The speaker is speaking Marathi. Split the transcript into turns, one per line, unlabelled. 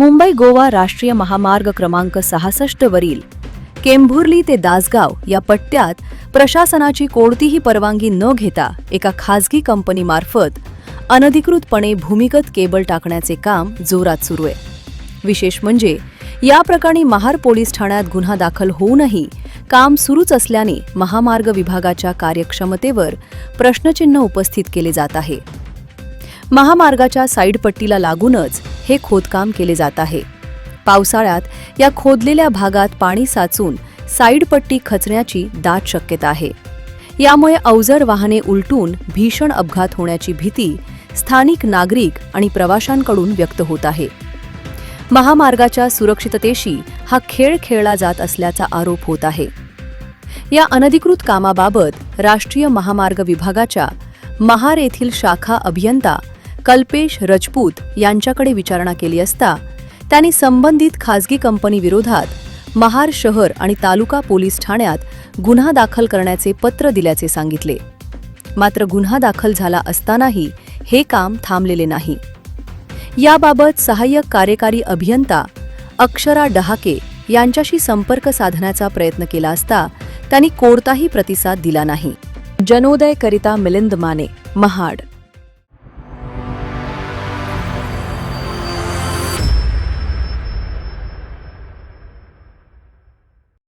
मुंबई गोवा राष्ट्रीय महामार्ग क्रमांक सहासष्ट वरील केंभुर्ली ते दासगाव या पट्ट्यात प्रशासनाची कोणतीही परवानगी न घेता एका खासगी कंपनीमार्फत अनधिकृतपणे भूमिगत केबल टाकण्याचे काम जोरात सुरू आहे. विशेष म्हणजे या प्रकरणी महार पोलीस ठाण्यात गुन्हा दाखल होऊनही काम सुरूच असल्याने महामार्ग विभागाच्या कार्यक्षमतेवर प्रश्नचिन्ह उपस्थित केले जात आहे. महामार्गाच्या साईडपट्टीला लागूनच हे खोदकाम केले जात आहे. पावसाळ्यात या खोदलेल्या भागात पाणी साचून साईड पट्टी खचण्याची दाट शक्यता आहे. यामुळे अवजड वाहने उलटून भीषण अपघात होण्याची भीती स्थानिक नागरिक आणि प्रवाशांकडून व्यक्त होत आहे. महामार्गाच्या सुरक्षिततेशी हा खेळ खेळला जात असल्याचा आरोप होत आहे. या अनधिकृत कामाबाबत राष्ट्रीय महामार्ग विभागाच्या महार येथील शाखा अभियंता कल्पेश रजपूत यांच्याकडे विचारणा केली असता त्यांनी संबंधित खासगी कंपनीविरोधात महार शहर आणि तालुका पोलीस ठाण्यात गुन्हा दाखल करण्याचे पत्र दिल्याचे सांगितले. मात्र गुन्हा दाखल झाला असतानाही हे काम थांबलेले नाही. याबाबत सहाय्यक कार्यकारी अभियंता अक्षरा डहाके यांच्याशी संपर्क साधण्याचा प्रयत्न केला असता त्यांनी कोणताही प्रतिसाद दिला नाही. जनोदय करिता मिलिंद माने महाड.